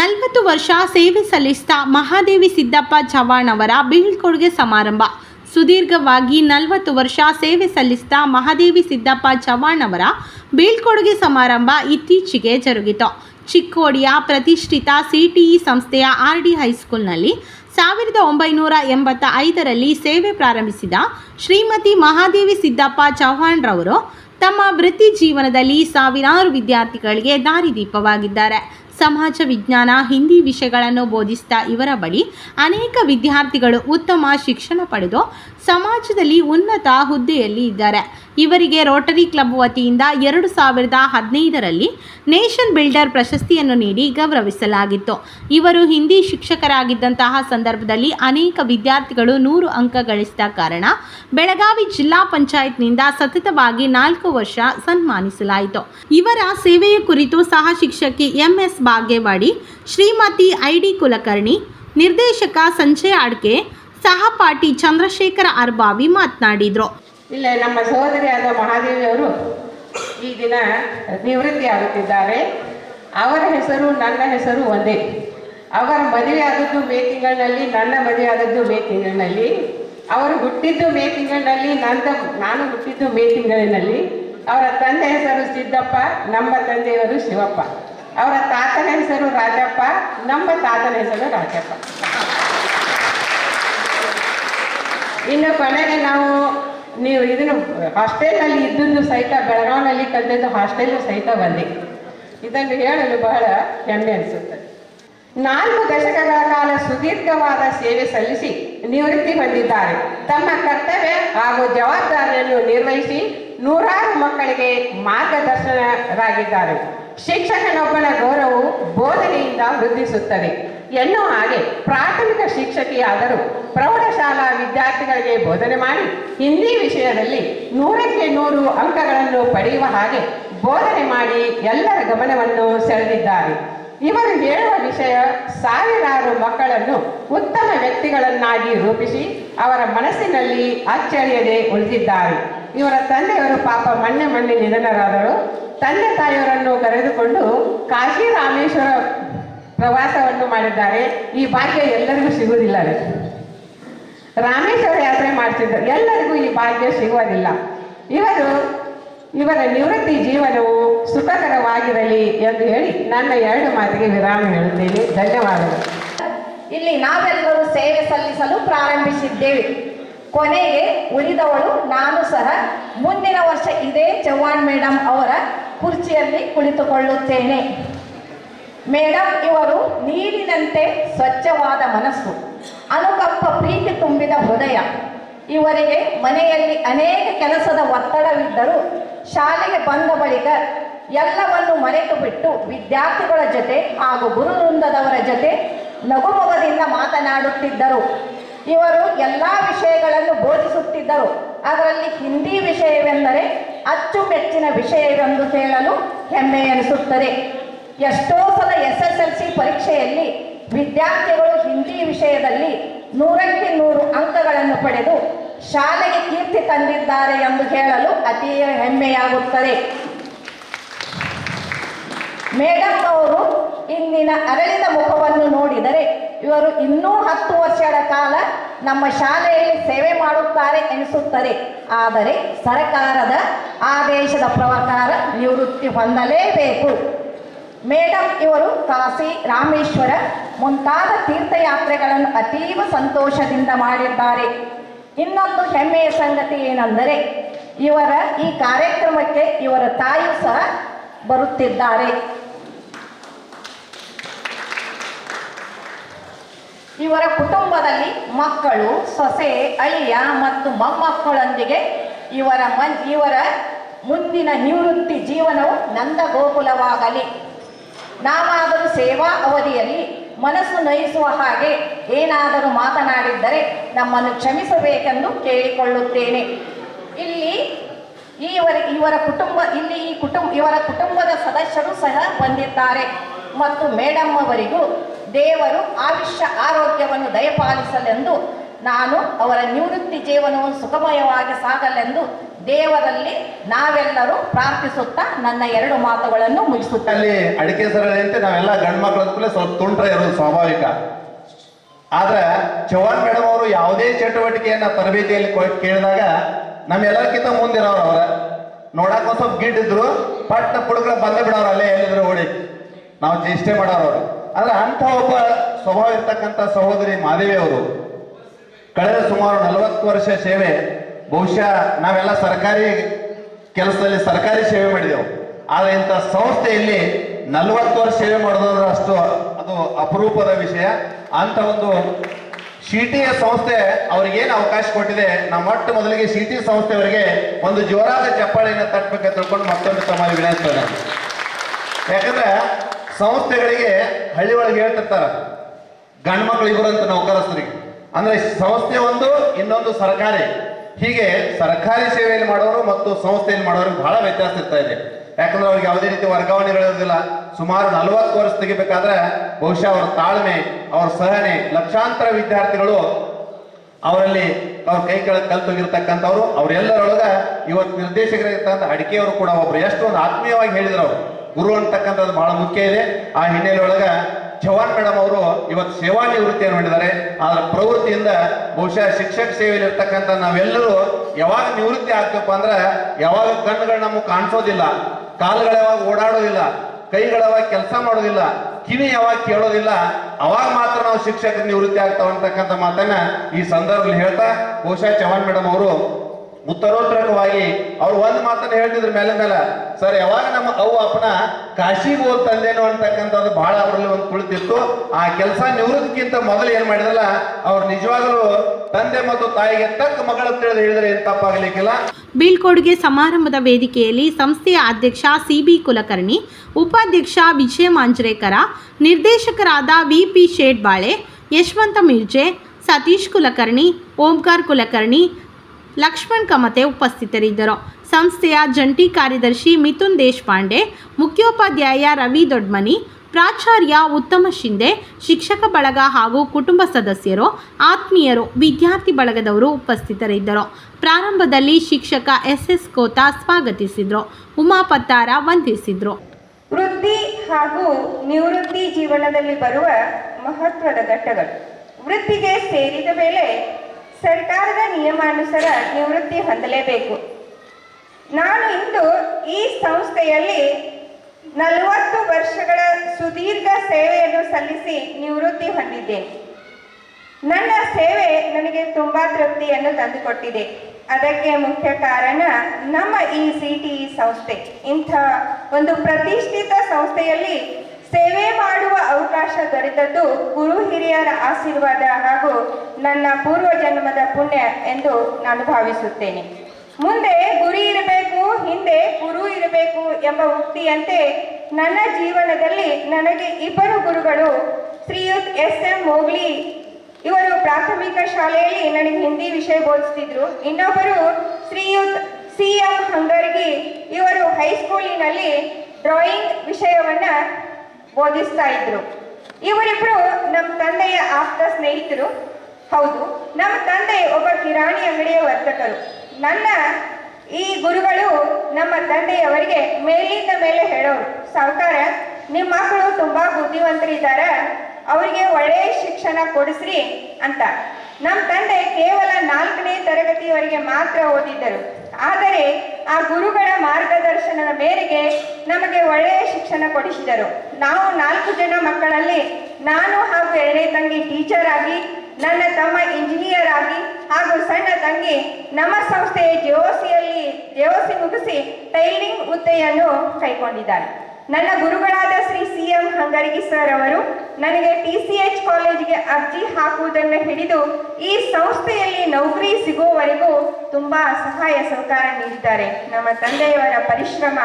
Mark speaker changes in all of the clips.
Speaker 1: ನಲವತ್ತು ವರ್ಷ ಸೇವೆ ಸಲ್ಲಿಸಿದ ಮಹಾದೇವಿ ಸಿದ್ದಪ್ಪ ಚವಾಣ್ ಅವರ ಬೀಳ್ಕೊಡುಗೆ ಸಮಾರಂಭ. ಸುದೀರ್ಘವಾಗಿ ನಲವತ್ತು ವರ್ಷ ಸೇವೆ ಸಲ್ಲಿಸಿದ ಮಹಾದೇವಿ ಸಿದ್ದಪ್ಪ ಚವ್ಹಾಣ್ ಅವರ ಬೀಳ್ಕೊಡುಗೆ ಸಮಾರಂಭ ಇತ್ತೀಚೆಗೆ ಜರುಗಿತು. ಚಿಕ್ಕೋಡಿಯ ಪ್ರತಿಷ್ಠಿತ ಸಿಟಿಇ ಸಂಸ್ಥೆಯ ಆರ್ ಡಿ ಹೈಸ್ಕೂಲ್ನಲ್ಲಿ ಸಾವಿರದ ಒಂಬೈನೂರ ಎಂಬತ್ತ ಐದರಲ್ಲಿ ಸೇವೆ ಪ್ರಾರಂಭಿಸಿದ ಶ್ರೀಮತಿ ಮಹಾದೇವಿ ಸಿದ್ದಪ್ಪ ಚವ್ಹಾಣ್ ರವರು ತಮ್ಮ ವೃತ್ತಿ ಜೀವನದಲ್ಲಿ ಸಾವಿರಾರು ವಿದ್ಯಾರ್ಥಿಗಳಿಗೆ ದಾರಿದೀಪವಾಗಿದ್ದಾರೆ ಸಮಾಜ ವಿಜ್ಞಾನ, ಹಿಂದಿ ವಿಷಯಗಳನ್ನು ಬೋಧಿಸಿದ ಇವರ ಬಳಿ ಅನೇಕ ವಿದ್ಯಾರ್ಥಿಗಳು ಉತ್ತಮ ಶಿಕ್ಷಣ ಪಡೆದು ಸಮಾಜದಲ್ಲಿ ಉನ್ನತ ಹುದ್ದೆಯಲ್ಲಿ ಇದ್ದಾರೆ. ಇವರಿಗೆ ರೋಟರಿ ಕ್ಲಬ್ ವತಿಯಿಂದ ಎರಡು ಸಾವಿರದ ಹದಿನೈದರಲ್ಲಿ ನೇಷನ್ ಬಿಲ್ಡರ್ ಪ್ರಶಸ್ತಿಯನ್ನು ನೀಡಿ ಗೌರವಿಸಲಾಗಿತ್ತು. ಇವರು ಹಿಂದಿ ಶಿಕ್ಷಕರಾಗಿದ್ದಂತಹ ಸಂದರ್ಭದಲ್ಲಿ ಅನೇಕ ವಿದ್ಯಾರ್ಥಿಗಳು ನೂರು ಅಂಕ ಗಳಿಸಿದ ಕಾರಣ ಬೆಳಗಾವಿ ಜಿಲ್ಲಾ ಪಂಚಾಯತ್ನಿಂದ ಸತತವಾಗಿ ನಾಲ್ಕು ವರ್ಷ ಸನ್ಮಾನಿಸಲಾಯಿತು. ಇವರ ಸೇವೆಯ ಕುರಿತು ಸಹ ಶಿಕ್ಷಕಿ MS Bhagyawadi Shrimati I D Kulkarni, ನಿರ್ದೇಶಕ ಸಂಜಯ್ ಅಡ್ಕೆ ಸಹಪಾಠಿ ಚಂದ್ರಶೇಖರ ಅರ್ಬಾವಿ ಮಾತನಾಡಿದರು.
Speaker 2: ಇಲ್ಲ, ನಮ್ಮ ಸಹೋದರಿಯಾದ ಮಹಾದೇವಿಯವರು ಈ ದಿನ ನಿವೃತ್ತಿ ಆಗುತ್ತಿದ್ದಾರೆ. ಅವರ ಹೆಸರು, ನನ್ನ ಹೆಸರು ಒಂದೇ. ಅವರ ಮದುವೆ ಆದದ್ದು ಮೇ ತಿಂಗಳಿನಲ್ಲಿ, ನನ್ನ ಮದುವೆ ಆದದ್ದು ಮೇ ತಿಂಗಳಿನಲ್ಲಿ. ಅವರು ಹುಟ್ಟಿದ್ದು ಮೇ ತಿಂಗಳಿನಲ್ಲಿ ನಂದ ನಾನು ಹುಟ್ಟಿದ್ದು ಮೇ ತಿಂಗಳಿನಲ್ಲಿ. ಅವರ ತಂದೆ ಹೆಸರು ಸಿದ್ದಪ್ಪ, ನಮ್ಮ ತಂದೆಯವರು ಶಿವಪ್ಪ. ಅವರ ತಾತನ ಹೆಸರು ರಾಜಪ್ಪ, ನಮ್ಮ ತಾತನ ಹೆಸರು ರಾಜಪ್ಪ. ಇನ್ನು ಕೊನೆಗೆ ನಾವು, ನೀವು ಇದನ್ನು ಹಾಸ್ಟೆಲ್ನಲ್ಲಿ ಇದ್ದದ್ದು ಸಹಿತ, ಬೆಳಗಾವಿನಲ್ಲಿ ಕಲಿತದ್ದು ಹಾಸ್ಟೆಲ್ ಸಹಿತ ಬಂದಿ ಇದನ್ನು ಹೇಳಲು ಬಹಳ ಹೆಮ್ಮೆ ಅನಿಸುತ್ತದೆ ನಾಲ್ಕು ದಶಕಗಳ ಕಾಲ ಸುದೀರ್ಘವಾದ ಸೇವೆ ಸಲ್ಲಿಸಿ ನಿವೃತ್ತಿ ಹೊಂದಿದ್ದಾರೆ. ತಮ್ಮ ಕರ್ತವ್ಯ ಹಾಗೂ ಜವಾಬ್ದಾರಿಯನ್ನು ನಿರ್ವಹಿಸಿ ನೂರಾರು ಮಕ್ಕಳಿಗೆ ಮಾರ್ಗದರ್ಶನರಾಗಿದ್ದಾರೆ. ಶಿಕ್ಷಕನೊಬ್ಬನ ಗೌರವವು ಬೋಧನೆಯಿಂದ ವೃದ್ಧಿಸುತ್ತದೆ. ಎನ್ನುವ ಹಾಗೆ ಪ್ರಾಥಮಿಕ ಶಿಕ್ಷಕಿಯಾದರೂ ಪ್ರೌಢಶಾಲಾ ವಿದ್ಯಾರ್ಥಿಗಳಿಗೆ ಬೋಧನೆ ಮಾಡಿ ಹಿಂದಿ ವಿಷಯದಲ್ಲಿ ನೂರಕ್ಕೆ ನೂರು ಅಂಕಗಳನ್ನು ಪಡೆಯುವ ಹಾಗೆ ಬೋಧನೆ ಮಾಡಿ ಎಲ್ಲರ ಗಮನವನ್ನು ಸೆಳೆದಿದ್ದಾರೆ. ಇವರು ಹೇಳುವ ವಿಷಯ ಸಾವಿರಾರು ಮಕ್ಕಳನ್ನು ಉತ್ತಮ ವ್ಯಕ್ತಿಗಳನ್ನಾಗಿ ರೂಪಿಸಿ ಅವರ ಮನಸ್ಸಿನಲ್ಲಿ ಅಚ್ಚಳಿಯದೆ ಉಳಿದಿದ್ದಾರೆ ಇವರ ತಂದೆಯವರು ಪಾಪ ಮಣ್ಣೆ ಮೊನ್ನೆ ನಿಧನರಾದರು. ತಂದೆ ತಾಯಿಯವರನ್ನು ಕರೆದುಕೊಂಡು ಕಾಶಿ ರಾಮೇಶ್ವರ ಪ್ರವಾಸವನ್ನು ಮಾಡಿದ್ದಾರೆ. ಈ ಭಾಗ್ಯ ಎಲ್ಲರಿಗೂ ಸಿಗುವುದಿಲ್ಲ ರಾಮೇಶ್ವರ ಯಾತ್ರೆ ಮಾಡ್ತಿದ್ದರು ಎಲ್ಲರಿಗೂ ಈ ಭಾಗ್ಯ ಸಿಗುವುದಿಲ್ಲ. ಇವರು ಇವರ ನಿವೃತ್ತಿ ಜೀವನವು ಸುಖಕರವಾಗಿರಲಿ ಎಂದು ಹೇಳಿ ನನ್ನ ಎರಡು ಮಾತಿಗೆ ವಿರಾಮ ಹೇಳುತ್ತೇನೆ. ಧನ್ಯವಾದಗಳು.
Speaker 3: ಇಲ್ಲಿ ನಾವೆಲ್ಲರೂ ಸೇವೆ ಸಲ್ಲಿಸಲು ಪ್ರಾರಂಭಿಸಿದ್ದೇವೆ. ಕೊನೆಗೆ ಉಳಿದವಳು ನಾನು ಸಹ. ಮುಂದಿನ ವರ್ಷ ಇದೇ ಚವ್ಹಾಣ್ ಮೇಡಮ್ ಅವರ ಕುರ್ಚಿಯಲ್ಲಿ ಕುಳಿತುಕೊಳ್ಳುತ್ತೇನೆ. ಮೇಡಮ್ ಇವರು ನೀರಿನಂತೆ ಸ್ವಚ್ಛವಾದ ಮನಸ್ಸು, ಅನುಕಂಪ ಪ್ರೀತಿ ತುಂಬಿದ ಹೃದಯ. ಇವರಿಗೆ ಮನೆಯಲ್ಲಿ ಅನೇಕ ಕೆಲಸದ ಒತ್ತಡವಿದ್ದರೂ ಶಾಲೆಗೆ ಬಂದ ಬಳಿಕ ಎಲ್ಲವನ್ನು ಮರೆತು ಬಿಟ್ಟು ವಿದ್ಯಾರ್ಥಿಗಳ ಜೊತೆ ಹಾಗೂ ಗುರುವೃಂದದವರ ಜೊತೆ ನಗುಮೊಗದಿಂದ ಮಾತನಾಡುತ್ತಿದ್ದರು. ಇವರು ಎಲ್ಲ ವಿಷಯಗಳನ್ನು ಬೋಧಿಸುತ್ತಿದ್ದರು. ಅದರಲ್ಲಿ ಹಿಂದಿ ವಿಷಯವೆಂದರೆ ಅಚ್ಚುಮೆಚ್ಚಿನ ವಿಷಯವೆಂದು ಹೇಳಲು ಹೆಮ್ಮೆ ಎನಿಸುತ್ತದೆ. ಎಷ್ಟೋ ಸಲ ಎಸ್ ಎಸ್ ಎಲ್ ಸಿ ಪರೀಕ್ಷೆಯಲ್ಲಿ ವಿದ್ಯಾರ್ಥಿಗಳು ಹಿಂದಿ ವಿಷಯದಲ್ಲಿ ನೂರಕ್ಕೆ ನೂರು ಅಂಕಗಳನ್ನು ಪಡೆದು ಶಾಲೆಗೆ ಕೀರ್ತಿ ತಂದಿದ್ದಾರೆ ಎಂದು ಹೇಳಲು ಅತೀವ ಹೆಮ್ಮೆಯಾಗುತ್ತದೆ. ಮೇಡಮ್ ಅವರು ಇಂದಿನ ಅರಳಿದ ಮುಖವನ್ನು ನೋಡಿದರೆ ಇವರು ಇನ್ನೂ ಹತ್ತು ವರ್ಷಗಳ ಕಾಲ ನಮ್ಮ ಶಾಲೆಯಲ್ಲಿ ಸೇವೆ ಮಾಡುತ್ತಾರೆ ಎನಿಸುತ್ತದೆ. ಆದರೆ ಸರ್ಕಾರದ ಆದೇಶದ ಪ್ರಕಾರ ನಿವೃತ್ತಿ ಹೊಂದಲೇಬೇಕು. ಮೇಡಮ್ ಇವರು ಕಾಶಿ ರಾಮೇಶ್ವರ ಮುಂತಾದ ತೀರ್ಥಯಾತ್ರೆಗಳನ್ನು ಅತೀವ ಸಂತೋಷದಿಂದ ಮಾಡಿದ್ದಾರೆ. ಇನ್ನೊಂದು ಹೆಮ್ಮೆಯ ಸಂಗತಿ ಏನೆಂದರೆ, ಇವರ ಈ ಕಾರ್ಯಕ್ರಮಕ್ಕೆ ಇವರ ತಾಯಿಯೂ ಸಹ ಬರುತ್ತಿದ್ದಾರೆ. ಇವರ ಕುಟುಂಬದಲ್ಲಿ ಮಕ್ಕಳು, ಸೊಸೆ ಅಳಿಯ ಮತ್ತು ಮೊಮ್ಮಕ್ಕಳೊಂದಿಗೆ ಇವರ ಮನ್, ಇವರ ಮುಂದಿನ ನಿವೃತ್ತಿ ಜೀವನವು ನಂದ ಗೋಕುಲವಾಗಲಿ ನಾವಾದರೂ ಸೇವಾ ಅವಧಿಯಲ್ಲಿ ಮನಸ್ಸು ನಯಿಸುವ ಹಾಗೆ ಏನಾದರೂ ಮಾತನಾಡಿದ್ದರೆ ನಮ್ಮನ್ನು ಕ್ಷಮಿಸಬೇಕೆಂದು ಕೇಳಿಕೊಳ್ಳುತ್ತೇನೆ. ಇಲ್ಲಿ ಈವರ ಇವರ ಕುಟುಂಬ, ಇಲ್ಲಿ ಈ ಕುಟುಂಬ, ಇವರ ಕುಟುಂಬದ ಸದಸ್ಯರು ಸಹ ಬಂದಿದ್ದಾರೆ ಮತ್ತು ಮೇಡಮ್ ಅವರಿಗೂ ದೇವರು ಆಯುಷ್ಯ ಆರೋಗ್ಯವನ್ನು ದಯಪಾಲಿಸಲೆಂದು ನಾನು ಅವರ ನಿವೃತ್ತಿ ಜೀವನವನ್ನು ಸುಖಮಯವಾಗಿ ಸಾಗಲೆಂದು ದೇವರಲ್ಲಿ ನಾವೆಲ್ಲರೂ ಪ್ರಾರ್ಥಿಸುತ್ತಾ ನನ್ನ ಎರಡು ಮಾತುಗಳನ್ನು ಮುಗಿಸುತ್ತೇನೆ.
Speaker 4: ಅಲ್ಲಿ ಅಡಿಕೆ ಸರಳಿ ಅಂತ ನಾವೆಲ್ಲ ಗಂಡು ಮಕ್ಕಳ ಸ್ವಲ್ಪ ತುಂಟ್ರೆ ಇರೋದು ಸ್ವಾಭಾವಿಕ. ಆದ್ರೆ ಚೌಹಾಣ್ ಮೇಡಮ್ ಅವರು ಯಾವುದೇ ಚಟುವಟಿಕೆಯನ್ನ ತರಬೇತಿಯಲ್ಲಿ ಕೇಳಿದಾಗ ನಮ್ಮೆಲ್ಲರಿಗಿಂತ ಮುಂದಿರೋರು ಅವ್ರ. ನೋಡಕ್ ಒಂದ್ ಸ್ವಲ್ಪ ಗಿಡ್ಡಿದ್ರು ಪಟ್ಟ ಪುಡುಗ್ರ ಬಂದೇ ಬಿಡೋರು, ಅಲ್ಲೇ ಎಲ್ಲಿದ್ರು ಓಡಿ. ನಾವು ಚೇಷ್ಟೆ ಮಾಡೋರು ಅವ್ರು. ಆದ್ರೆ ಅಂತ ಒಬ್ಬ ಸ್ವಭಾವ ಇರ್ತಕ್ಕಂಥ ಸಹೋದರಿ ಮಾದೇವಿ ಅವರು, ಕಳೆದ ಸುಮಾರು ನಲವತ್ತು ವರ್ಷ ಸೇವೆ, ಬಹುಶಃ ನಾವೆಲ್ಲ ಸರ್ಕಾರಿ ಕೆಲಸದಲ್ಲಿ ಸರ್ಕಾರಿ ಸೇವೆ ಮಾಡಿದೆವು. ಆದರೆ ಇಂಥ ಸಂಸ್ಥೆಯಲ್ಲಿ ನಲವತ್ತು ವರ್ಷ ಸೇವೆ ಮಾಡೋದ್ರ ಅಷ್ಟು ಅದು ಅಪರೂಪದ ವಿಷಯ. ಅಂತ ಒಂದು ಸಿ ಟಿ ಸಂಸ್ಥೆ ಅವ್ರಿಗೇನು ಅವಕಾಶ ಕೊಟ್ಟಿದೆ, ನಾವು ಮೊಟ್ಟ ಮೊದಲಿಗೆ ಸಿ ಟಿ ಸಂಸ್ಥೆಯವರಿಗೆ ಒಂದು ಜೋರಾದ ಚಪ್ಪಾಳೆಯನ್ನು ತಟ್ಟಬೇಕಂತ ತಿಳ್ಕೊಂಡು ಮತ್ತೊಂದು ಸಮಾಜ ವಿನಂತಿಸ್ತೇನೆ ಯಾಕಂದ್ರೆ ಸಂಸ್ಥೆಗಳಿಗೆ ಹಳ್ಳಿ ಒಳಗೆ ಹೇಳ್ತಿರ್ತಾರ. ಗಂಡು ಮಕ್ಕಳು ಇಬ್ಬರು ಅಂತ ನೌಕರಸ್ಥರಿಗೆ ಅಂದ್ರೆ ಸಂಸ್ಥೆ ಒಂದು, ಇನ್ನೊಂದು ಸರ್ಕಾರಿ. ಹೀಗೆ ಸರ್ಕಾರಿ ಸೇವೆಯಲ್ಲಿ ಮಾಡೋರು ಮತ್ತು ಸಂಸ್ಥೆಯಲ್ಲಿ ಮಾಡೋರಿಗೆ ಬಹಳ ವ್ಯತ್ಯಾಸ ಇರ್ತಾ ಇದೆ. ಯಾಕಂದ್ರೆ ಅವ್ರಿಗೆ ಯಾವುದೇ ರೀತಿ ವರ್ಗಾವಣೆಗಳಿರೋದಿಲ್ಲ ಸುಮಾರು ನಲವತ್ತು ವರ್ಷ ತೆಗಿಬೇಕಾದ್ರೆ ಬಹುಶಃ ಅವರ ತಾಳ್ಮೆ, ಅವ್ರ ಸಹನೆ, ಲಕ್ಷಾಂತರ ವಿದ್ಯಾರ್ಥಿಗಳು ಅವರಲ್ಲಿ ಅವ್ರ ಕೈ ಕೆಳಗೆ ಕಲ್ತೋಗಿರ್ತಕ್ಕಂಥವ್ರು ಅವರೆಲ್ಲರೊಳಗ ಇವತ್ತು ನಿರ್ದೇಶಕರಾಗಿರ್ತಕ್ಕಂಥ ಅಡಿಕೆಯವರು ಕೂಡ ಒಬ್ರು. ಎಷ್ಟು ಒಂದು ಆತ್ಮೀಯವಾಗಿ ಹೇಳಿದ್ರು ಅವರು. ಗುರು ಅಂತಕ್ಕಂಥದ್ದು ಬಹಳ ಮುಖ್ಯ ಇದೆ. ಆ ಹಿನ್ನೆಲೆ ಒಳಗ ಚವಾನ್ ಮೇಡಮ್ ಅವರು ಇವತ್ತು ಸೇವಾ ನಿವೃತ್ತಿಯನ್ನು ಮಾಡಿದ್ದಾರೆ ಅದರ ಪ್ರವೃತ್ತಿಯಿಂದ ಬಹುಶಃ ಶಿಕ್ಷಕ ಸೇವೆಯಲ್ಲಿ ಇರ್ತಕ್ಕಂಥ ನಾವೆಲ್ಲರೂ ಯಾವಾಗ ನಿವೃತ್ತಿ ಆಗ್ತಪ್ಪ ಅಂದ್ರೆ ಯಾವಾಗ ಕಣ್ಣುಗಳು ನಮಗೆ ಕಾಣಿಸೋದಿಲ್ಲ, ಕಾಲುಗಳು ಯಾವಾಗ ಓಡಾಡೋದಿಲ್ಲ, ಕೈಗಳು ಯಾವಾಗ ಕೆಲಸ ಮಾಡೋದಿಲ್ಲ, ಕಿವಿ ಯಾವಾಗ ಕೇಳೋದಿಲ್ಲ, ಅವಾಗ ಮಾತ್ರ ನಾವು ಶಿಕ್ಷಕರು ನಿವೃತ್ತಿ ಆಗ್ತಾವ ಅಂತಕ್ಕಂಥ ಮಾತನ್ನ ಈ ಸಂದರ್ಭದಲ್ಲಿ ಹೇಳ್ತಾ, ಬಹುಶಃ ಚವಾನ್ ಮೇಡಮ್ ಅವರು ಉತ್ತರೋತ್ತರಕವಾಗಿ ಅವ್ರು ಒಂದ್ ಮಾತನ್ನ ಹೇಳ್ತಿದ್ರು ಮೇಲೆ ಮೇಲೆ, ಸರ್, ಯಾವಾಗ ನಮ್ಮ ಅವು ಅಪ್ಪನ ಕಾಶಿಗೆ ಹೋದ್ ತಂದೇನೋ ಅಂತಕ್ಕಂಥದ್ದು ಬಹಳ ಅವರಲ್ಲಿ ಒಂದು ಕುಳಿತಿತ್ತು ಆ ಕೆಲಸ ನಿವೃತ್ತಿಗಿಂತ ಮೊದಲು ಏನ್ ಮಾಡಿದ್ರಲ್ಲ, ಅವ್ರು ನಿಜವಾಗಲೂ ತಂದೆ ಮತ್ತು ತಾಯಿಗೆ ತಕ್ಕ ಮಗಳ ತಿಳಿದು ಹೇಳಿದ್ರೆ ಏನ್ ತಪ್ಪಾಗ್ಲಿಕ್ಕಿಲ್ಲ.
Speaker 1: ಬೀಳ್ಕೊಡುಗೆ ಸಮಾರಂಭದ ವೇದಿಕೆಯಲ್ಲಿ ಸಂಸ್ಥೆಯ ಅಧ್ಯಕ್ಷ ಸಿಬಿ ಕುಲಕರ್ಣಿ, ಉಪಾಧ್ಯಕ್ಷ ವಿಜಯ ಮಾಂಜ್ರೇಕರ, ನಿರ್ದೇಶಕರಾದ ವಿಪಿ ಶೇಡ್ಬಾಳೆ ಯಶವಂತ ಮಿರ್ಜೆ, ಸತೀಶ್ ಕುಲಕರ್ಣಿ, ಓಂಕಾರ್ ಕುಲಕರ್ಣಿ ಲಕ್ಷ್ಮಣ್ ಕಮತೆ ಉಪಸ್ಥಿತರಿದ್ದರು. ಸಂಸ್ಥೆಯ ಜಂಟಿ ಕಾರ್ಯದರ್ಶಿ ಮಿಥುನ್ ದೇಶಪಾಂಡೆ, ಮುಖ್ಯೋಪಾಧ್ಯಾಯ ರವಿ ದೊಡ್ಮನಿ, ಪ್ರಾಚಾರ್ಯ ಉತ್ತಮ ಶಿಂದೆ, ಶಿಕ್ಷಕ ಬಳಗ ಹಾಗೂ ಕುಟುಂಬ ಸದಸ್ಯರು, ಆತ್ಮೀಯರು, ವಿದ್ಯಾರ್ಥಿ ಬಳಗದವರು ಉಪಸ್ಥಿತರಿದ್ದರು. ಪ್ರಾರಂಭದಲ್ಲಿ ಶಿಕ್ಷಕ ಎಸ್ ಎಸ್ ಕೋತಾ ಸ್ವಾಗತಿಸಿದರು. ಉಮಾ ಪತ್ತಾರ ವಂದಿಸಿದರು.
Speaker 5: ವೃತ್ತಿ ಹಾಗೂ ನಿವೃತ್ತಿ ಜೀವನದಲ್ಲಿ ಬರುವ ಮಹತ್ವದ ಘಟ್ಟಗಳು. ವೃತ್ತಿಗೆ ಸೇರಿದ ಮೇಲೆ ಸರ್ಕಾರದ ನಿಯಮಾನುಸಾರ ನಿವೃತ್ತಿ ಹೊಂದಲೇಬೇಕು. ನಾನು ಇಂದು ಈ ಸಂಸ್ಥೆಯಲ್ಲಿ ನಲವತ್ತು ವರ್ಷಗಳ ಸುದೀರ್ಘ ಸೇವೆಯನ್ನು ಸಲ್ಲಿಸಿ ನಿವೃತ್ತಿ ಹೊಂದಿದ್ದೇನೆ. ನನ್ನ ಸೇವೆ ನನಗೆ ತುಂಬಾ ತೃಪ್ತಿಯನ್ನು ತಂದುಕೊಟ್ಟಿದೆ. ಅದಕ್ಕೆ ಮುಖ್ಯ ಕಾರಣ ನಮ್ಮ ಈ ಸಿ ಟಿ ಇ ಸಂಸ್ಥೆ. ಇಂಥ ಒಂದು ಪ್ರತಿಷ್ಠಿತ ಸಂಸ್ಥೆಯಲ್ಲಿ ಸೇವೆ ಮಾಡುವ ಅವಕಾಶ ದೊರೆತದ್ದು ಗುರು ಹಿರಿಯರ ಆಶೀರ್ವಾದ ಹಾಗೂ ನನ್ನ ಪೂರ್ವ ಜನ್ಮದ ಪುಣ್ಯ ಎಂದು ನಾನು ಭಾವಿಸುತ್ತೇನೆ. ಮುಂದೆ ಗುರಿ ಇರಬೇಕು, ಹಿಂದೆ ಗುರು ಇರಬೇಕು ಎಂಬ ಉಕ್ತಿಯಂತೆ ನನ್ನ ಜೀವನದಲ್ಲಿ ನನಗೆ ಇಬ್ಬರು ಗುರುಗಳು, ಶ್ರೀಯುತ್ ಎಸ್ ಎಂ ಮೋಗ್ಲಿ ಇವರು ಪ್ರಾಥಮಿಕ ಶಾಲೆಯಲ್ಲಿ ನನಗೆ ಹಿಂದಿ ವಿಷಯ ಬೋಧಿಸ್ತಿದ್ರು. ಇನ್ನೊಬ್ಬರು ಶ್ರೀಯುತ್ ಸಿ ಎಂ ಹಂಗರ್ಗಿ ಇವರು ಹೈಸ್ಕೂಲಿನಲ್ಲಿ ಡ್ರಾಯಿಂಗ್ ವಿಷಯವನ್ನ ಬೋಧಿಸ್ತಾ ಇದ್ರು. ಇವರಿಬ್ರು ನಮ್ಮ ತಂದೆಯ ಆಪ್ತ ಸ್ನೇಹಿತರು. ಹೌದು ನಮ್ಮ ತಂದೆ ಒಬ್ಬ ಕಿರಾಣಿ ಅಂಗಡಿಯ ವರ್ತಕರು. ನನ್ನ ಈ ಗುರುಗಳು ನಮ್ಮ ತಂದೆಯವರಿಗೆ ಮೇಲಿಂದ ಮೇಲೆ ಹೇಳೋರು. ಸಾವುಕಾರ ನಿಮ್ಮ ಮಕ್ಕಳು ತುಂಬಾ ಬುದ್ಧಿವಂತರಿದ್ದಾರೆ. ಅವರಿಗೆ ಒಳ್ಳೆಯ ಶಿಕ್ಷಣ ಕೊಡಿಸ್ರಿ ಅಂತ. ನಮ್ಮ ತಂದೆ ಕೇವಲ ನಾಲ್ಕನೇ ತರಗತಿಯವರೆಗೆ ಮಾತ್ರ ಓದಿದ್ದರು. ಆದರೆ ಆ ಗುರುಗಳ ಮಾರ್ಗದರ್ಶನದ ಮೇರೆಗೆ ನಮಗೆ ಒಳ್ಳೆಯ ಶಿಕ್ಷಣ ಕೊಡಿಸಿದರು. ನಾವು ನಾಲ್ಕು ಜನ ಮಕ್ಕಳಲ್ಲಿ ನಾನು ಹಾಗೂ ಎರಡನೇ ತಂಗಿ ಟೀಚರ್ ಆಗಿ, ನನ್ನ ತಮ್ಮ ಇಂಜಿನಿಯರ್ ಆಗಿ, ಹಾಗೂ ಸಣ್ಣ ತಂಗಿ ನಮ್ಮ ಸಂಸ್ಥೆಯ ಜೆಒಸಿಯಲ್ಲಿ ಜೆಒಸಿ ಮುಗಿಸಿ ಟೈಲಿಂಗ್ ಹುದ್ದೆಯನ್ನು ಕೈಗೊಂಡಿದ್ದಾರೆ. ನನ್ನ ಗುರುಗಳಾದ Shri C M Hangaragi sir ಅವರು ನನಗೆ ಟಿ ಸಿ ಎಚ್ ಕಾಲೇಜಿಗೆ ಅರ್ಜಿ ಹಾಕುವುದನ್ನು ಹಿಡಿದು ಈ ಸಂಸ್ಥೆಯಲ್ಲಿ ನೌಕರಿ ಸಿಗುವವರೆಗೂ ತುಂಬಾ ಸಹಾಯ ಸಹಕಾರ ನೀಡಿದ್ದಾರೆ. ನಮ್ಮ ತಂದೆಯವರ ಪರಿಶ್ರಮ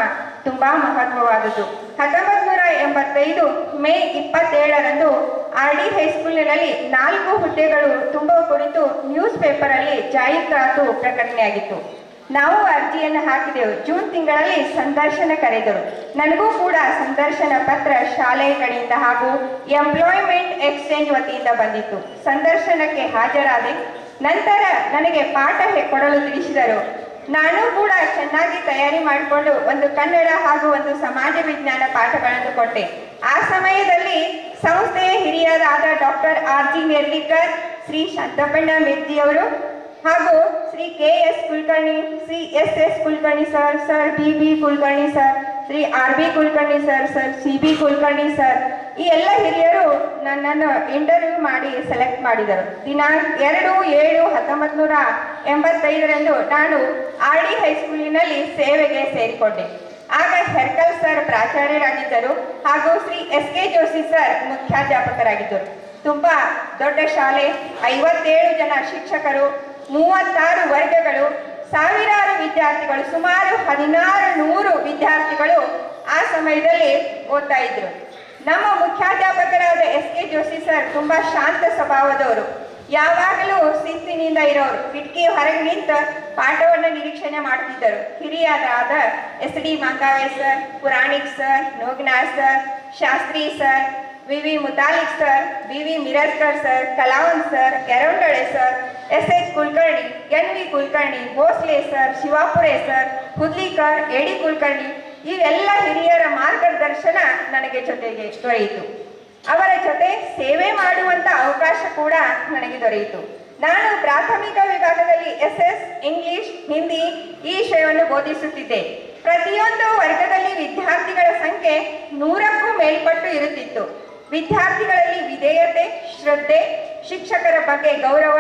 Speaker 5: ತುಂಬಾ ಮಹತ್ವವಾದದ್ದು. ಹತ್ತೊಂಬತ್ತು ನೂರ ಎಂಬತ್ತೈದು ಮೇ ಇಪ್ಪತ್ತೇಳರಂದು ಆರ್ ಡಿ ಹೈಸ್ಕೂಲಿನಲ್ಲಿ ನಾಲ್ಕು ಹುದ್ದೆಗಳು ತುಂಬುವ ಕುರಿತು ನ್ಯೂಸ್ ಪೇಪರ್ ಅಲ್ಲಿ ಜಾಹೀರಾತು ಪ್ರಕಟಣೆಯಾಗಿತ್ತು. ನಾವು ಅರ್ಜಿಯನ್ನು ಹಾಕಿದೆವು. ಜೂನ್ ತಿಂಗಳಲ್ಲಿ ಸಂದರ್ಶನ ಕರೆದರು. ನನಗೂ ಕೂಡ ಸಂದರ್ಶನ ಪತ್ರ ಶಾಲೆಯ ಕಡೆಯಿಂದ ಹಾಗೂ ಎಂಪ್ಲಾಯ್ಮೆಂಟ್ ಎಕ್ಸ್ಚೇಂಜ್ ವತಿಯಿಂದ ಬಂದಿತ್ತು. ಸಂದರ್ಶನಕ್ಕೆ ಹಾಜರಾದೆ. ನಂತರ ನನಗೆ ಪಾಠ ಕೊಡಲು ತಿಳಿಸಿದರು. ನಾನು ಕೂಡ ಚೆನ್ನಾಗಿ ತಯಾರಿ ಮಾಡಿಕೊಂಡು ಒಂದು ಕನ್ನಡ ಹಾಗೂ ಒಂದು ಸಮಾಜ ವಿಜ್ಞಾನ ಪಾಠಗಳನ್ನು ಕೊಟ್ಟೆ. ಆ ಸಮಯದಲ್ಲಿ ಸಂಸ್ಥೆಯ ಹಿರಿಯರಾದ doctor R G Nerlikar, Shri Shantapanna ಮೆದ್ದಿಯವರು ಹಾಗೂ Shri K S Kulkarni Shri S S Kulkarni sir sir B B Kulkarni sir Shri R B Kulkarni sir sir C B Kulkarni sir ಈ ಎಲ್ಲ ಹಿರಿಯರು ನನ್ನನ್ನು ಇಂಟರ್ವ್ಯೂ ಮಾಡಿ select ಮಾಡಿದರು. ದಿನಾಂಕ ಎರಡು ಏಳು ಹತ್ತೊಂಬತ್ತು ನೂರ ನಾನು ಆರ್ ಡಿ ಹೈಸ್ಕೂಲಿನಲ್ಲಿ ಸೇವೆಗೆ ಸೇರಿಕೊಂಡೆ. ಆಗ ಹೆರ್ಕಲ್ ಸರ್ ಪ್ರಾಚಾರ್ಯರಾಗಿದ್ದರು ಹಾಗೂ Shri S K Joshi sir ಮುಖ್ಯಾಧ್ಯಾಪಕರಾಗಿದ್ದರು. ತುಂಬಾ ದೊಡ್ಡ ಶಾಲೆ, ಐವತ್ತೇಳು ಜನ ಶಿಕ್ಷಕರು, ಮೂವತ್ತಾರು ವರ್ಗಗಳು ಸಾವಿರಾರು ವಿದ್ಯಾರ್ಥಿಗಳು, ಸುಮಾರು ಹದಿನಾರು ನೂರು ವಿದ್ಯಾರ್ಥಿಗಳು ಆ ಸಮಯದಲ್ಲಿ ಓದ್ತಾ ಇದ್ರು. ನಮ್ಮ ಮುಖ್ಯಾಧ್ಯಾಪಕರಾದ ಎಸ್ ಕೆ ಜೋಶಿ ಸರ್ ತುಂಬಾ ಶಾಂತ ಸ್ವಭಾವದವರು. ಯಾವಾಗಲೂ ಶಿಸ್ತಿನಿಂದ ಇರೋರು, ಕಿಟಕಿ ಹೊರಗೆ ನಿಂತು ಪಾಠವನ್ನು ನಿರೀಕ್ಷಣೆ ಮಾಡ್ತಿದ್ದರು. ಹಿರಿಯರಾದ S D Mangave sir, Puranik sir Nogna sir, Shastri sir V V Mutalik sir, V Mirajkar sir Kalavan sir Yaravandale sir, S H Kulkarni, N V Kulkarni, Bhosle sir, Shivapure sir, Hudlikar, A D Kulkarni, ಇವೆಲ್ಲ ಹಿರಿಯರ ಮಾರ್ಗದರ್ಶನ ನನಗೆ ಜೊತೆಗೆ ದೊರೆಯಿತು ಅವರ ಜೊತೆ ಸೇವೆ ಮಾಡುವಂತ ಅವಕಾಶ ಕೂಡ ನನಗೆ ದೊರೆಯಿತು. ನಾನು ಪ್ರಾಥಮಿಕ ವಿಭಾಗದಲ್ಲಿ ಎಸ್ ಎಸ್, ಇಂಗ್ಲಿಷ್, ಹಿಂದಿ ಈ ವಿಷಯವನ್ನು ಬೋಧಿಸುತ್ತಿದ್ದೆ. ಪ್ರತಿಯೊಂದು ವರ್ಗದಲ್ಲಿ ವಿದ್ಯಾರ್ಥಿಗಳ ಸಂಖ್ಯೆ ನೂರಕ್ಕೂ ಮೇಲ್ಪಟ್ಟು ಇರುತ್ತಿತ್ತು. ವಿದ್ಯಾರ್ಥಿಗಳಲ್ಲಿ ವಿಧೇಯತೆ, ಶ್ರದ್ಧೆ, ಶಿಕ್ಷಕರ ಬಗ್ಗೆ ಗೌರವ,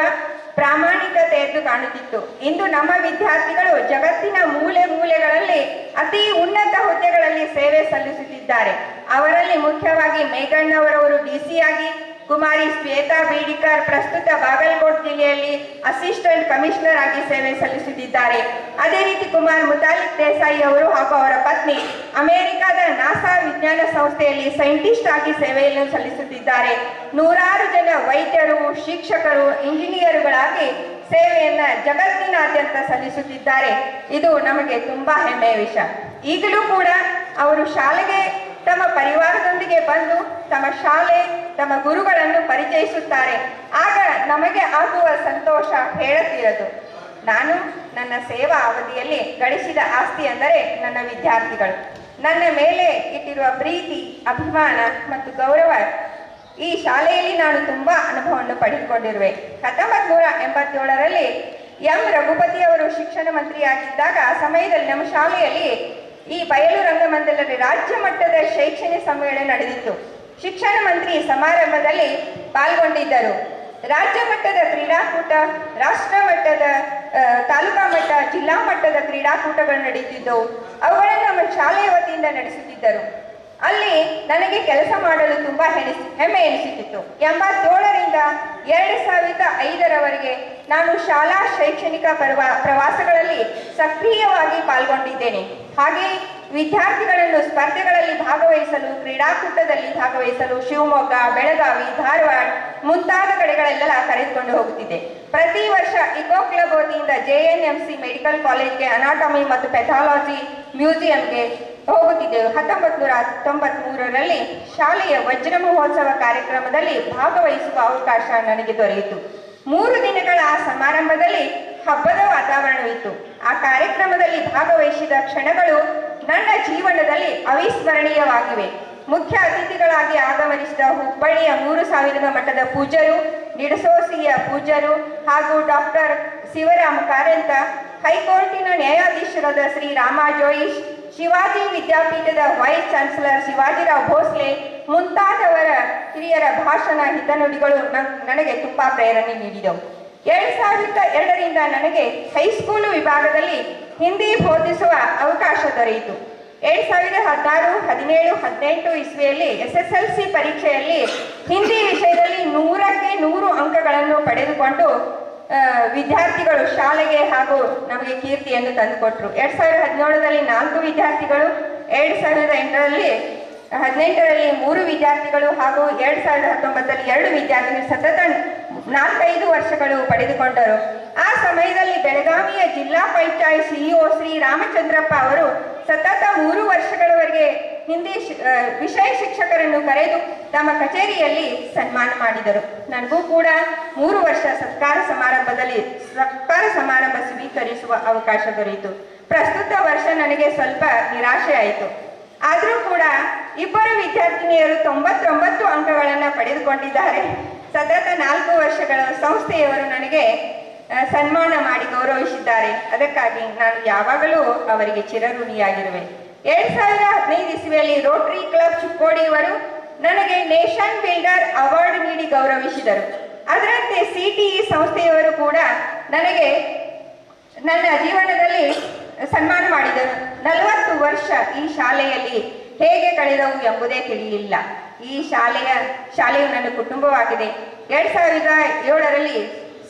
Speaker 5: ಪ್ರಾಮಾಣಿಕತೆ ಎಂದು ಕಾಣುತ್ತಿತ್ತು. ಇಂದು ನಮ್ಮ ವಿದ್ಯಾರ್ಥಿಗಳು ಜಗತ್ತಿನ ಮೂಲೆ ಮೂಲೆಗಳಲ್ಲಿ ಅತಿ ಉನ್ನತ ಹುದ್ದೆಗಳಲ್ಲಿ ಸೇವೆ ಸಲ್ಲಿಸುತ್ತಿದ್ದಾರೆ. ಅವರಲ್ಲಿ ಮುಖ್ಯವಾಗಿ ಮೇಘಣ್ಣವರವರು ಆಗಿ ಕುಮಾರಿ ಶ್ವೇತಾ ಬೀಡಿಕಾರ್ ಪ್ರಸ್ತುತ ಬಾಗಲಕೋಟ್ ಜಿಲ್ಲೆಯಲ್ಲಿ ಅಸಿಸ್ಟೆಂಟ್ ಕಮಿಷನರ್ ಆಗಿ ಸೇವೆ ಸಲ್ಲಿಸುತ್ತಿದ್ದಾರೆ. ಅದೇ ರೀತಿ ಕುಮಾರ್ ಮುತಾಲಿಕ್ ದೇಸಾಯಿ ಅವರು ಹಾಗೂ ಅವರ ಪತ್ನಿ ಅಮೆರಿಕದ ನಾಸಾ ವಿಜ್ಞಾನ ಸಂಸ್ಥೆಯಲ್ಲಿ ಸೈಂಟಿಸ್ಟ್ ಆಗಿ ಸೇವೆಯನ್ನು ಸಲ್ಲಿಸುತ್ತಿದ್ದಾರೆ. ನೂರಾರು ಜನ ವೈದ್ಯರು, ಶಿಕ್ಷಕರು ಇಂಜಿನಿಯರುಗಳಾಗಿ ಸೇವೆಯನ್ನ ಜಗತ್ತಿನಾದ್ಯಂತ ಸಲ್ಲಿಸುತ್ತಿದ್ದಾರೆ. ಇದು ನಮಗೆ ತುಂಬಾ ಹೆಮ್ಮೆಯ ವಿಷಯ. ಈಗಲೂ ಕೂಡ ಅವರು ಶಾಲೆಗೆ ತಮ್ಮ ಪರಿವಾರದೊಂದಿಗೆ ಬಂದು ತಮ್ಮ ಶಾಲೆ, ತಮ್ಮ ಗುರುಗಳನ್ನು ಪರಿಚಯಿಸುತ್ತಾರೆ. ಆಗ ನಮಗೆ ಆಗುವ ಸಂತೋಷ ಹೇಳತೀರದು. ನಾನು ನನ್ನ ಸೇವಾ ಅವಧಿಯಲ್ಲಿ ಗಳಿಸಿದ ಆಸ್ತಿ ಎಂದರೆ ನನ್ನ ವಿದ್ಯಾರ್ಥಿಗಳು. ನನ್ನ ಮೇಲೆ ಇಟ್ಟಿರುವ ಪ್ರೀತಿ, ಅಭಿಮಾನ ಮತ್ತು ಗೌರವ ಈ ಶಾಲೆಯಲ್ಲಿ ನಾನು ತುಂಬಾ ಅನುಭವವನ್ನು ಪಡೆದುಕೊಂಡಿರುವೆ. ಹತ್ತೊಂಬತ್ ನೂರ ಎಂಬತ್ತೇಳರಲ್ಲಿ ಎಂ. ರಘುಪತಿ ಅವರು ಶಿಕ್ಷಣ ಮಂತ್ರಿಯಾಗಿದ್ದಾಗ ಆ ಸಮಯದಲ್ಲಿ ನಮ್ಮ ಶಾಲೆಯಲ್ಲಿ ಈ ಬಯಲು ರಂಗಮಂದಿರದಲ್ಲಿ ರಾಜ್ಯ ಮಟ್ಟದ ಶೈಕ್ಷಣಿಕ ಸಮ್ಮೇಳನ ನಡೆದಿತ್ತು. ಶಿಕ್ಷಣ ಮಂತ್ರಿ ಸಮಾರಂಭದಲ್ಲಿ ಪಾಲ್ಗೊಂಡಿದ್ದರು. ರಾಜ್ಯ ಮಟ್ಟದ ಕ್ರೀಡಾಕೂಟ, ರಾಷ್ಟ್ರ ಮಟ್ಟದ ತಾಲೂಕಾ ಮಟ್ಟ, ಜಿಲ್ಲಾ ಮಟ್ಟದ ಕ್ರೀಡಾಕೂಟಗಳು ನಡೆಯುತ್ತಿದ್ದವು. ಅವುಗಳನ್ನು ನಮ್ಮ ಶಾಲೆಯ ವತಿಯಿಂದ ನಡೆಸುತ್ತಿದ್ದರು. ಅಲ್ಲಿ ನನಗೆ ಕೆಲಸ ಮಾಡಲು ತುಂಬಾ ಹೆಣಿ, ಹೆಮ್ಮೆ ಎನಿಸುತ್ತಿತ್ತು. ಎಂಬತ್ತೇಳರಿಂದ ಎರಡು ಸಾವಿರದ ಐದರವರೆಗೆ ನಾನು ಶಾಲಾ ಶೈಕ್ಷಣಿಕ ಪ್ರವಾ, ಪ್ರವಾಸಗಳಲ್ಲಿ ಸಕ್ರಿಯವಾಗಿ ಪಾಲ್ಗೊಂಡಿದ್ದೇನೆ. ಹಾಗೆ ವಿದ್ಯಾರ್ಥಿಗಳನ್ನು ಸ್ಪರ್ಧೆಗಳಲ್ಲಿ ಭಾಗವಹಿಸಲು, ಕ್ರೀಡಾಕೂಟದಲ್ಲಿ ಭಾಗವಹಿಸಲು ಶಿವಮೊಗ್ಗ, ಬೆಳಗಾವಿ, ಧಾರವಾಡ ಮುಂತಾದ ಕಡೆಗಳೆಲ್ಲ ಕರೆದುಕೊಂಡು ಹೋಗುತ್ತಿದೆ ಪ್ರತಿ ವರ್ಷ ಇಕೋ ಕ್ಲಬ್ ವತಿಯಿಂದ J N M C medical ಕಾಲೇಜ್ಗೆ ಅನಾಟಮಿ ಮತ್ತು ಪೆಥಾಲಜಿ ಮ್ಯೂಸಿಯಂಗೆ ಹೋಗುತ್ತಿದ್ದೆವು ಹತ್ತೊಂಬತ್ತು ನೂರ ತೊಂಬತ್ ಮೂರರಲ್ಲಿ ಶಾಲೆಯ ವಜ್ರ ಮಹೋತ್ಸವ ಕಾರ್ಯಕ್ರಮದಲ್ಲಿ ಭಾಗವಹಿಸುವ ಅವಕಾಶ ನನಗೆ ದೊರೆಯಿತು. ಮೂರು ದಿನಗಳ ಆ ಸಮಾರಂಭದಲ್ಲಿ ಹಬ್ಬದ ವಾತಾವರಣವಿತ್ತು. ಆ ಕಾರ್ಯಕ್ರಮದಲ್ಲಿ ಭಾಗವಹಿಸಿದ ಕ್ಷಣಗಳು ನನ್ನ ಜೀವನದಲ್ಲಿ ಅವಿಸ್ಮರಣೀಯವಾಗಿವೆ. ಮುಖ್ಯ ಅತಿಥಿಗಳಾಗಿ ಆಗಮನಿಸಿದ ಹುಬ್ಬಳ್ಳಿಯ ಮೂರು ಸಾವಿರದ ಮಠದ ಪೂಜರು, ನಿಡಸೋಸಿಯ ಪೂಜರು ಹಾಗೂ ಡಾಕ್ಟರ್ ಶಿವರಾಮ್ ಕಾರಂತ, ಹೈಕೋರ್ಟಿನ ನ್ಯಾಯಾಧೀಶರಾದ ಶ್ರೀ ರಾಮ ಜೋಯಿಶ್ ಶಿವಾಜಿ ವಿದ್ಯಾಪೀಠದ ವೈಸ್ ಚಾನ್ಸಲರ್ ಶಿವಾಜಿರಾವ್ ಭೋಸ್ಲೆ ಮುಂತಾದವರ ಹಿರಿಯರ ಭಾಷಣ ಹಿತನುಡಿಗಳು ನನಗೆ ತುಂಬಾ ಪ್ರೇರಣೆ ನೀಡಿದವು. ಎರಡ್ ಸಾವಿರದ ಎರಡರಿಂದ ನನಗೆ ಹೈಸ್ಕೂಲು ವಿಭಾಗದಲ್ಲಿ ಹಿಂದಿ ಬೋಧಿಸುವ ಅವಕಾಶ ದೊರೆಯಿತು. ಎರಡ್ ಸಾವಿರದ ಹದಿನಾರು, ಹದಿನೇಳು, ಹದಿನೆಂಟು ಇಸ್ವಿಯಲ್ಲಿ ಎಸ್ ಎಸ್ ಎಲ್ ಸಿ ಪರೀಕ್ಷೆಯಲ್ಲಿ ಹಿಂದಿ ವಿಷಯದಲ್ಲಿ ನೂರಕ್ಕೆ ನೂರು ಅಂಕಗಳನ್ನು ಪಡೆದುಕೊಂಡು ವಿದ್ಯಾರ್ಥಿಗಳು ಶಾಲೆಗೆ ಹಾಗೂ ನಮಗೆ ಕೀರ್ತಿಯನ್ನು ತಂದುಕೊಟ್ರು. ಎರಡ್ ಸಾವಿರದ ಹದಿನೇಳರಲ್ಲಿ ನಾಲ್ಕು ವಿದ್ಯಾರ್ಥಿಗಳು, ಎರಡ್ ಸಾವಿರದ ಎಂಟರಲ್ಲಿ, ಹದಿನೆಂಟರಲ್ಲಿ ಮೂರು ವಿದ್ಯಾರ್ಥಿಗಳು ಹಾಗೂ ಎರಡ್ ಸಾವಿರದ ಹತ್ತೊಂಬತ್ತರಲ್ಲಿ ಎರಡು ವಿದ್ಯಾರ್ಥಿಗಳು ಸತತ ನಾಲ್ಕೈದು ವರ್ಷಗಳು ಪಡೆದುಕೊಂಡರು. ಆ ಸಮಯದಲ್ಲಿ ಬೆಳಗಾವಿಯ ಜಿಲ್ಲಾ ಪಂಚಾಯತ್ ಸಿಇಒ ಶ್ರೀ ರಾಮಚಂದ್ರಪ್ಪ ಅವರು ಸತತ ಮೂರು ವರ್ಷಗಳವರೆಗೆ ಹಿಂದಿ ವಿಷಯ ಶಿಕ್ಷಕರನ್ನು ಕರೆದು ತಮ್ಮ ಕಚೇರಿಯಲ್ಲಿ ಸನ್ಮಾನ ಮಾಡಿದರು. ನನಗೂ ಕೂಡ ಮೂರು ವರ್ಷ ಸತ್ಕಾರ ಸಮಾರಂಭದಲ್ಲಿ ಸತ್ಕಾರ ಸಮಾರಂಭ ಸ್ವೀಕರಿಸುವ ಅವಕಾಶ ದೊರೆಯಿತು. ಪ್ರಸ್ತುತ ವರ್ಷ ನನಗೆ ಸ್ವಲ್ಪ ನಿರಾಶೆ ಆಯಿತು. ಆದರೂ ಕೂಡ ಇಬ್ಬರು ವಿದ್ಯಾರ್ಥಿನಿಯರು ತೊಂಬತ್ತೊಂಬತ್ತು ಅಂಕಗಳನ್ನು ಪಡೆದುಕೊಂಡಿದ್ದಾರೆ. ಸತತ ನಾಲ್ಕು ವರ್ಷಗಳ ಸಂಸ್ಥೆಯವರು ನನಗೆ ಸನ್ಮಾನ ಮಾಡಿ ಗೌರವಿಸಿದ್ದಾರೆ. ಅದಕ್ಕಾಗಿ ನಾನು ಯಾವಾಗಲೂ ಅವರಿಗೆ ಚಿರಋಣಿಯಾಗಿರುವೆ. ಎರಡ್ ಸಾವಿರದ ಹದಿನೈದು ಇಸ್ವಿಯಲ್ಲಿ ರೋಟರಿ ಕ್ಲಬ್ ಚಿಕ್ಕೋಡಿಯವರು ನನಗೆ ನೇಷನ್ ಬಿಲ್ಡರ್ ಅವಾರ್ಡ್ ನೀಡಿ ಗೌರವಿಸಿದರು. ಅದರಂತೆ ಸಿಟಿಇ ಸಂಸ್ಥೆಯವರು ಕೂಡ ನನಗೆ ನನ್ನ ಜೀವನದಲ್ಲಿ ಸನ್ಮಾನ ಮಾಡಿದರು. ನಲವತ್ತು ವರ್ಷ ಈ ಶಾಲೆಯಲ್ಲಿ ಹೇಗೆ ಕಳೆದವು ಎಂಬುದೇ ತಿಳಿಯಿಲ್ಲ. ಈ ಶಾಲೆಯ ಶಾಲೆಯು ನನ್ನ ಕುಟುಂಬವಾಗಿದೆ. ಎರಡ್ ಸಾವಿರದ ಏಳರಲ್ಲಿ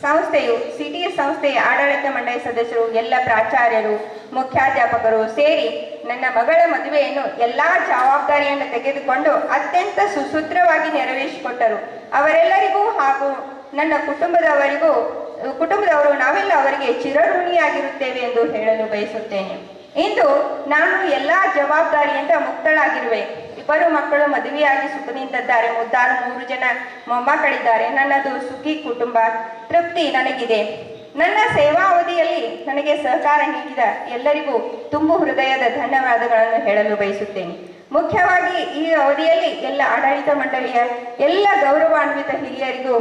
Speaker 5: ಸಂಸ್ಥೆಯು ಸಿಟಿ ಸಂಸ್ಥೆಯ ಆಡಳಿತ ಮಂಡಳಿ ಸದಸ್ಯರು, ಎಲ್ಲ ಪ್ರಾಚಾರ್ಯರು, ಮುಖ್ಯಾಧ್ಯಾಪಕರು ಸೇರಿ ನನ್ನ ಮಗಳ ಮದುವೆಯನ್ನು ಎಲ್ಲಾ ಜವಾಬ್ದಾರಿಯನ್ನು ತೆಗೆದುಕೊಂಡು ಅತ್ಯಂತ ಸುಸೂತ್ರವಾಗಿ ನೆರವೇರಿಸಿಕೊಟ್ಟರು. ಅವರೆಲ್ಲರಿಗೂ ಹಾಗೂ ನನ್ನ ಕುಟುಂಬದವರಿಗೂ, ಕುಟುಂಬದವರು ನಾವೆಲ್ಲ ಅವರಿಗೆ ಚಿರಋಣಿಯಾಗಿರುತ್ತೇವೆ ಎಂದು ಹೇಳಲು ಬಯಸುತ್ತೇನೆ. ಇಂದು ನಾನು ಎಲ್ಲಾ ಜವಾಬ್ದಾರಿಯಿಂದ ಮುಕ್ತಳಾಗಿರುವೆ. ಇಬ್ಬರು ಮಕ್ಕಳು ಮದುವೆಯಾಗಿ ಸುಖದಿಂದಿದ್ದಾರೆ. ಮುದ್ದಾರು ಮೂರು ಜನ ಮೊಮ್ಮಕ್ಕಳಿದ್ದಾರೆ ನನ್ನದು ಸುಖಿ ಕುಟುಂಬ ತೃಪ್ತಿ ನನಗಿದೆ. ನನ್ನ ಸೇವಾ ಅವಧಿಯಲ್ಲಿ ನನಗೆ ಸಹಕಾರ ನೀಡಿದ ಎಲ್ಲರಿಗೂ ತುಂಬು ಹೃದಯದ ಧನ್ಯವಾದಗಳನ್ನು ಹೇಳಲು ಬಯಸುತ್ತೇನೆ. ಮುಖ್ಯವಾಗಿ ಈ ಅವಧಿಯಲ್ಲಿ ಎಲ್ಲ ಆಡಳಿತ ಮಂಡಳಿಯ ಎಲ್ಲ ಗೌರವಾನ್ವಿತ ಹಿರಿಯರಿಗೂ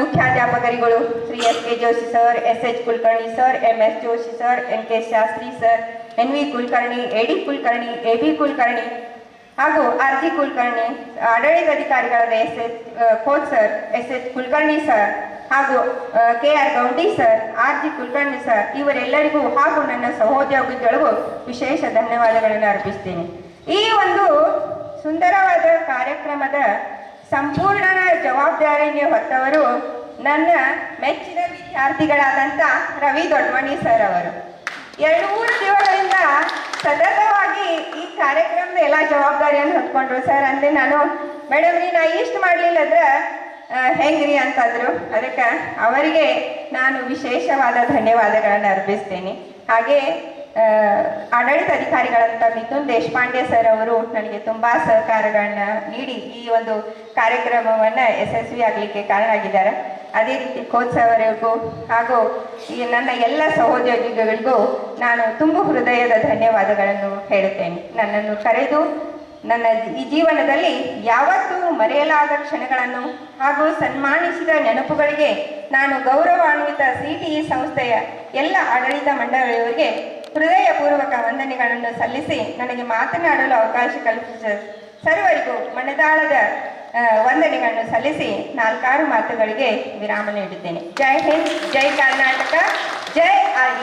Speaker 5: ಮುಖ್ಯಾಧ್ಯಾಪಕರಿಗಳು Shri S K Joshi sir, S H Kulkarni sir, M S Joshi sir N K Shastri sir, N V Kulkarni, A D Kulkarni, A B Kulkarni ಹಾಗೂ ಆರ್ ಜಿ ಆಡಳಿತ ಅಧಿಕಾರಿಗಳಾದ S H Koch sir, S H Kulkarni sir ಹಾಗೂ K R Goundi sir, R G Kulkarni sir ಇವರೆಲ್ಲರಿಗೂ ಹಾಗೂ ನನ್ನ ಸಹೋದ್ಯೋಗಿಗಳಿಗೂ ವಿಶೇಷ ಧನ್ಯವಾದಗಳನ್ನು ಅರ್ಪಿಸ್ತೇನೆ. ಈ ಒಂದು ಸುಂದರವಾದ ಕಾರ್ಯಕ್ರಮದ ಸಂಪೂರ್ಣ ಜವಾಬ್ದಾರಿಯನ್ನು ಹೊತ್ತವರು ನನ್ನ ಮೆಚ್ಚಿನ ವಿದ್ಯಾರ್ಥಿಗಳಾದಂಥ ರವಿ ದೊಡ್ಮಣಿ ಸರ್ ಅವರು. ಎರಡು, ಮೂರು ದಿನಗಳಿಂದ ಸತತವಾಗಿ ಈ ಕಾರ್ಯಕ್ರಮದ ಎಲ್ಲ ಜವಾಬ್ದಾರಿಯನ್ನು ಹೊತ್ಕೊಂಡ್ರು. ಸರ್ ಅಂದ್ರೆ ನಾನು ಮೇಡಮ್ ರೀ ನಾ ಇಷ್ಟು ಮಾಡಲಿಲ್ಲ ಅಂದ್ರೆ ಆ, ಹೆಂಗ್ರಿ? ಅಂತಂದ್ರು. ಅದಕ್ಕೆ ಅವರಿಗೆ ನಾನು ವಿಶೇಷವಾದ ಧನ್ಯವಾದಗಳನ್ನು ಅರ್ಪಿಸ್ತೇನೆ. ಹಾಗೆ ಆಡಳಿತ ಅಧಿಕಾರಿಗಳಂತ ಮಿಥುನ್ ದೇಶಪಾಂಡೆ ಸರ್ ಅವರು ನನಗೆ ತುಂಬಾ ಸಹಕಾರಗಳನ್ನ ನೀಡಿ ಈ ಒಂದು ಕಾರ್ಯಕ್ರಮವನ್ನ ಯಶಸ್ವಿ ಆಗಲಿಕ್ಕೆ ಕಾರಣ ಆಗಿದ್ದಾರೆ ಅದೇ ರೀತಿ ಕೋತ್ಸವರಿಗೂ ಹಾಗೂ ಈ ನನ್ನ ಎಲ್ಲ ಸಹೋದ್ಯೋಗಿಗಳಿಗೂ ನಾನು ತುಂಬು ಹೃದಯದ ಧನ್ಯವಾದಗಳನ್ನು ಹೇಳುತ್ತೇನೆ. ನನ್ನನ್ನು ಕರೆದು ನನ್ನ ಈ ಜೀವನದಲ್ಲಿ ಯಾವತ್ತೂ ಮರೆಯಲಾದ ಕ್ಷಣಗಳನ್ನು ಹಾಗೂ ಸನ್ಮಾನಿಸಿದ ನೆನಪುಗಳಿಗೆ ನಾನು ಗೌರವಾನ್ವಿತ ಸಿಟಿಇ ಸಂಸ್ಥೆಯ ಎಲ್ಲ ಆಡಳಿತ ಮಂಡಳಿಯವರಿಗೆ ಹೃದಯಪೂರ್ವಕ ವಂದನೆಗಳನ್ನು ಸಲ್ಲಿಸಿ ನನಗೆ ಮಾತನಾಡಲು ಅವಕಾಶ ಕಲ್ಪಿಸಿದರು ಸರ್ವರಿಗೂ ಮನದಾಳದ ವಂದನೆಗಳನ್ನು ಸಲ್ಲಿಸಿ ನಾಲ್ಕಾರು ಮಾತುಗಳಿಗೆ ವಿರಾಮ ನೀಡಿದ್ದೇನೆ. ಜೈ ಹಿಂದ್ ಜೈ ಕರ್ನಾಟಕ ಜೈ ಆರ್